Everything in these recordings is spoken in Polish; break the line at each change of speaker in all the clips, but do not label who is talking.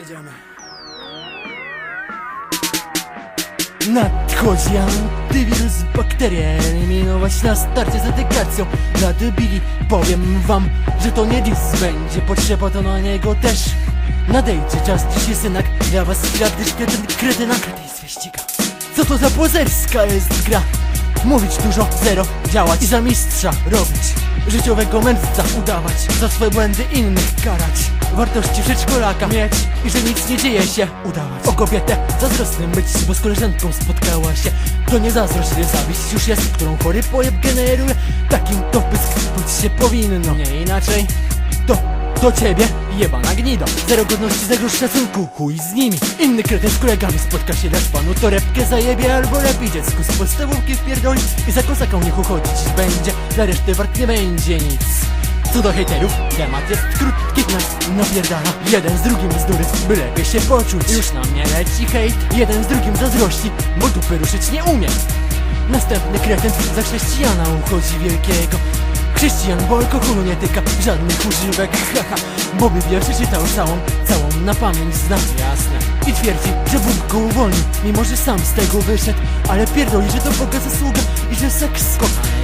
Jedziemy. Nadchodzi antywirus bakterie Eliminować na starcie z edukacją Dla debili powiem wam, że to nie dis Będzie potrzeba to na niego też Nadejdzie czas, dzisiaj synak Dla was chwila, gdyż kretyn kretyna Kretyństwie ściga Co to za pozerska jest gra? Mówić dużo, zero, działać. I za mistrza robić Życiowego mędrca udawać. Za swoje błędy innych karać Wartości przedszkolaka mieć I że nic nie dzieje się. Udawać O kobietę zazdrosnym być Bo z koleżanką spotkała się. To nie zazdrość, nie zawiść już jest Którą chory pojeb generuje. Takim to pysk być się powinno. Nie inaczej. To do ciebie jebana gnido. Zero godności, zero szacunku, chuj z nimi. Inny kretyn z kolegami spotka się lecz panu torebkę zajebie Albo lepiej dziecku z podstawówki wpierdoli. I za kosaką niech uchodzić będzie Dla reszty wart nie będzie nic co do hejterów, temat jest krótki Nas napierdala. Jeden z drugim bzdury Byleby się poczuć. Już na mnie leci hejt Jeden z drugim zazdrości Bo dupy ruszyć nie umie Następny kretyn za chrześcijana uchodzi wielkiego. Chrześcijan, bo alkoholu nie tyka żadnych używek Haha, bo Biblię przeczytał całą, całą na pamięć zna Jasne I twierdzi, że Bóg go uwolnił Mimo, że sam z tego wyszedł. Ale pierdoli, że to Boga zasługa I że seks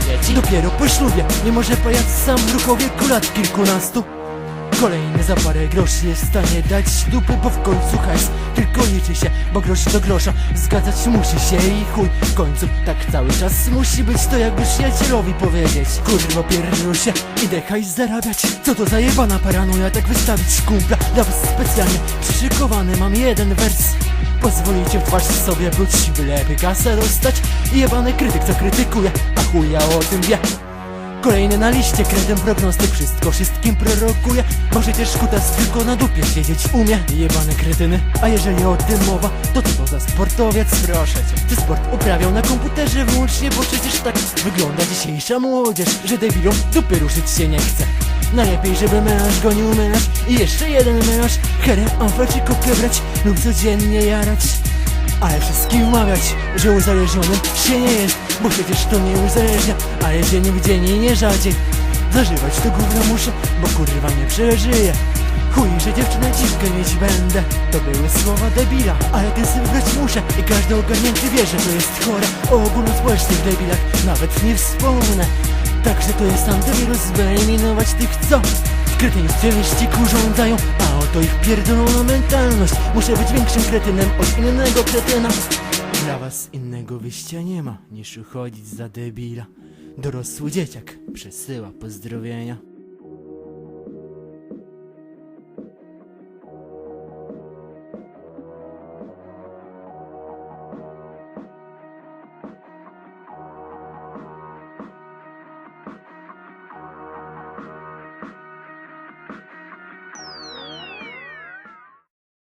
dzieci Dopiero po ślubie Nie może pajac sam w ruchu wieku lat kilkunastu Kolejny za parę groszy jest w stanie dać dupy, bo w końcu hajs tylko liczy się, bo grosz do grosza. Zgadzać musi się i chuj. W końcu tak cały czas musi być to jakby przyjacielowi powiedzieć. Kurwa pierdol się, idę hajs zarabiać. Co to za jebana paranoja tak wystawić kumpla? Dla was specjalnie przyszykowany mam jeden wers. Pozwolicie w twarz sobie pluć, byleby kasę dostać. Jebany krytyk co krytykuje, a chuja o tym wie Kolejny na liście kredem prognostyk Wszystko wszystkim prorokuje. Bo przecież kutas tylko na dupie siedzieć umie. Jebane kretyny A jeżeli o tym mowa To co to za sportowiec? Proszę cię. Ty sport uprawiał na komputerze wyłącznie Bo przecież tak wygląda dzisiejsza młodzież Że debilom dupy ruszyć się nie chce. Najlepiej, żeby menaż gonił menaż I jeszcze jeden menaż Herę, amfę czy kopkę brać Lub codziennie jarać ale wszystkim umawiać, że uzależnionym się nie jest Bo przecież to nie uzależnia, ale dzień w dzień i nie rzadziej. Zażywać to gówno muszę, bo kurwa nie przeżyję Chuj, że dziewczynę dziwkę mieć będę. To były słowa debila, ale ten syf brać muszę I każdy ogarnięty wie, że to jest chore. O ogólnospołecznych debilach nawet nie wspomnę. Także to jest antywirus, by eliminować tych co w kretyństwie wyścigu rządzają A oto ich pierdolona mentalność. Muszę być większym kretynem od innego kretyna Dla was innego wyjścia nie ma Niż uchodzić za debila. Dorosły dzieciak przesyła pozdrowienia